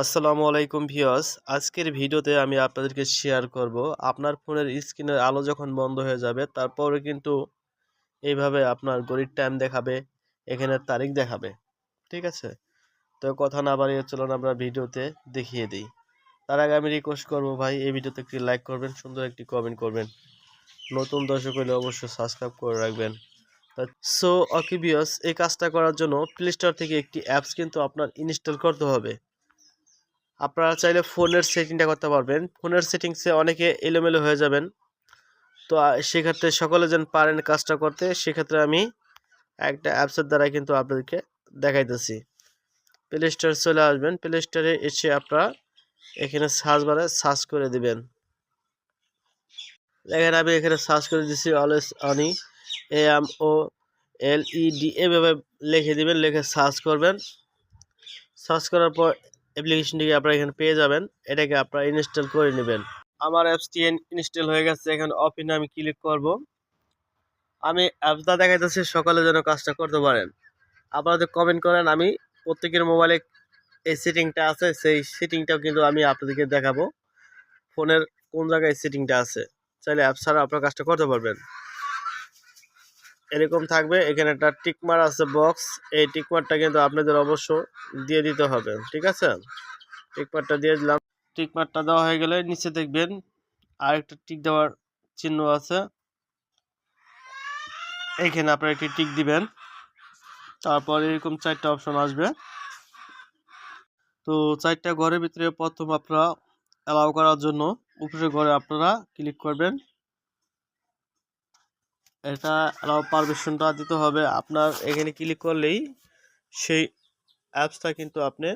আসসালামু আলাইকুম ভিউয়ার্স। আজকের ভিডিওতে আমি আপনাদেরকে শেয়ার করব। আপনার ফোনের স্ক্রিনের আলো যখন বন্ধ হয়ে যাবে, তারপরে কিন্তু এইভাবে আপনার ঘড়ির টাইম দেখাবে, এখানে তারিখ দেখাবে। ঠিক আছে? তো কথা না বাড়িয়ে চলুন আমরা ভিডিওতে দেখিয়ে দিই। তার আগে আমি রিকোয়েস্ট করব ভাই, এই ভিডিওতে একটি লাইক করবেন, সুন্দর একটি কমেন্ট করবেন। নতুন দর্শক হলে অবশ্যই সাবস্ক্রাইব করে রাখবেন। সো ওকে এই কাজটা করার জন্য প্লে স্টোর থেকে একটি অ্যাপস কিন্তু আপনার ইনস্টল করতে হবে। আপনারা চাইলে ফোনের সেটিংটা করতে পারবেন। ফোনের সেটিংসে অনেকে এলোমেলো হয়ে যাবেন। তো সেক্ষেত্রে সকলে যেন পারেন কাজটা করতে, সেক্ষেত্রে আমি একটা অ্যাপসের দ্বারা কিন্তু আপনাদেরকে দেখাইতেছি। প্লে স্টোর চলে আসবেন। প্লে স্টোরে এসে আপনারা এখানে সার্চ বারে সার্চ করে দিবেন। দেখেন, আমি এখানে সার্চ করে দিচ্ছি always on A M O L E D এভাবে লিখে দিবেন, লিখে সার্চ করবেন। সার্চ করার পর অ্যাপ্লিকেশনটিকে আপনারা এখানে পেয়ে যাবেন। এটাকে আপনারা ইনস্টল করে নেবেন। আমার অ্যাপসটি ইনস্টল হয়ে গেছে। এখন অফিনে আমি ক্লিক করব। আমি অ্যাপসটা দেখা যাচ্ছে সকালে যেন কাজটা করতে পারেন। আপনারা আপনাদের কমেন্ট করেন, আমি প্রত্যেকের মোবাইলে এই সেটিংটা আছে, সেই সেটিংটাও কিন্তু আমি আপনাদেরকে দেখাবো। ফোনের কোন জায়গায় সেটিংটা আছে। চাইলে অ্যাপ ছাড়া আপনার কাজটা করতে পারবেন। এরকম থাকবে। এখানে একটা টিকমার আছে বক্স এই টিকমারটা কিন্তু আপনাদের অবশ্য দিয়ে দিতে হবে, ঠিক আছে? টিকমারটা দিয়ে দিলাম। টিকমারটা দেওয়া হয়ে গেলে নিচে দেখবেন আরেকটা টিক দেওয়ার চিহ্ন আছে। এইখানে আপনারা একটি টিক দিবেন। তারপর এরকম চারটা অপশন আসবে। তো চারটা ঘরের ভিতরে প্রথম আপনারা অ্যালাউ করার জন্য উপরে ঘরে আপনারা ক্লিক করবেন। এটা অ্যালাউ পারমিশনটা দিতে হবে। আপনার এখানে ক্লিক করলেই সেই অ্যাপসটা কিন্তু আপনি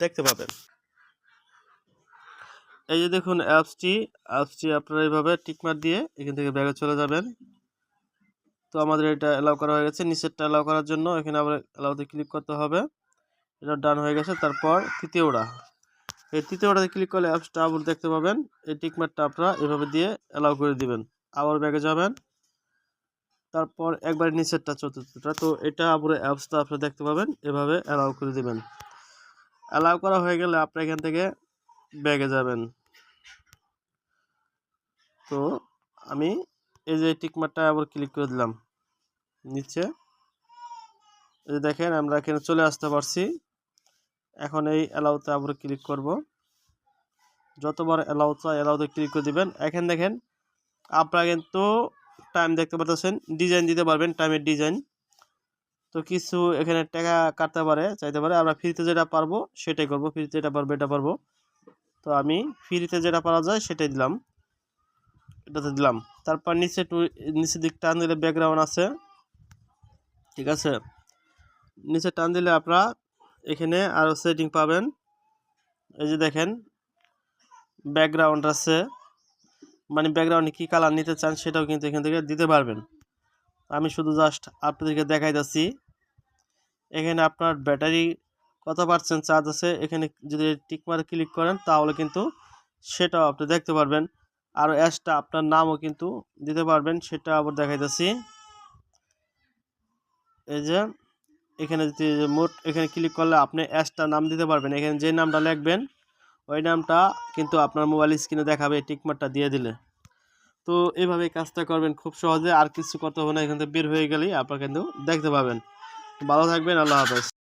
দেখতে পাবেন। এই যে দেখুন অ্যাপসটি অ্যাপসটি আপনারা এইভাবে টিকমার দিয়ে এখান থেকে ব্যাগে চলে যাবেন। তো আমাদের এটা অ্যালাউ করা হয়ে গেছে। নিচেরটা অ্যালাউ করার জন্য এখানে আবার অ্যালাউতে ক্লিক করতে হবে। এটা ডান হয়ে গেছে। তারপর তৃতীয়টা এই তৃতীয়টাতে ক্লিক করলে অ্যাপসটা আবার দেখতে পাবেন। এই টিকমারটা আপনারা এভাবে দিয়ে অ্যালাউ করে দিবেন। আবার ব্যাগে যাবেন। তারপর একবার নিচেরটা, চতুর্থটা। তো এটা আবার অ্যাপসটা আপনি দেখতে পাবেন। এভাবে অ্যালাউ করে দিবেন। অ্যালাউ করা হয়ে গেলে আপনি এখান থেকে ব্যাগে যাবেন। তো আমি এই যে টিকমারটা আবার ক্লিক করে দিলাম। নিচে। এই দেখেন, আমরা এখানে চলে আসতে পারছি। এখন এই অ্যালাউতে আবার ক্লিক করব। যতবার অ্যালাউ চাই অ্যালাউতে ক্লিক করে দিবেন। এখানে দেখেন, আপনারা কিন্তু টাইম দেখতে পাচ্ছেন ডিজাইন দিতে পারবেন টাইমের ডিজাইন তো কিছু এখানে টাকা কাটতে পারে, চাইতে পারে। আমরা ফ্রিতে যেটা পারব, সেটাই করব। ফ্রিতে যেটা পারব, এটা পারব। তো আমি ফ্রিতে যেটা পারা যায়, সেটাই দিলাম। এটাতে দিলাম। তারপর নিচে টু নিচের দিক টান দিলে ব্যাকগ্রাউন্ড আছে। ঠিক আছে? নিচে টান দিলে আপনারা এখানে আরও সেটিং পাবেন। এই যে দেখেন ব্যাকগ্রাউন্ড আছে। মানে ব্যাকগ্রাউন্ডে কী কালার নিতে চান সেটাও কিন্তু এখান থেকে দিতে পারবেন। আমি শুধু জাস্ট আপনাদেরকে দেখাই যাচ্ছি এখানে আপনার ব্যাটারি কত পার্সেন্ট চার্জ আছে, এখানে যদি টিকমার ক্লিক করেন তাহলে কিন্তু সেটাও আপনি দেখতে পারবেন। আর অ্যাশটা আপনার নামও কিন্তু দিতে পারবেন, সেটা আবার দেখাইতেছি। এই যে, এখানে যদি মোট এখানে ক্লিক করলে আপনি অ্যাশটা নাম দিতে পারবেন। এখানে যে নামটা লিখবেন ওই নামটা কিন্তু আপনার মোবাইল স্ক্রিনে দেখাবে টিকমারটা দিয়ে দিলে। তো এভাবে কাজটা করবেন খুব সহজে, আর কিছু করতে হবে না, এখান থেকে বের হয়ে গেলেই আপনারা কিন্তু দেখতে পাবেন। ভালো থাকবেন, আল্লাহ হাফেজ।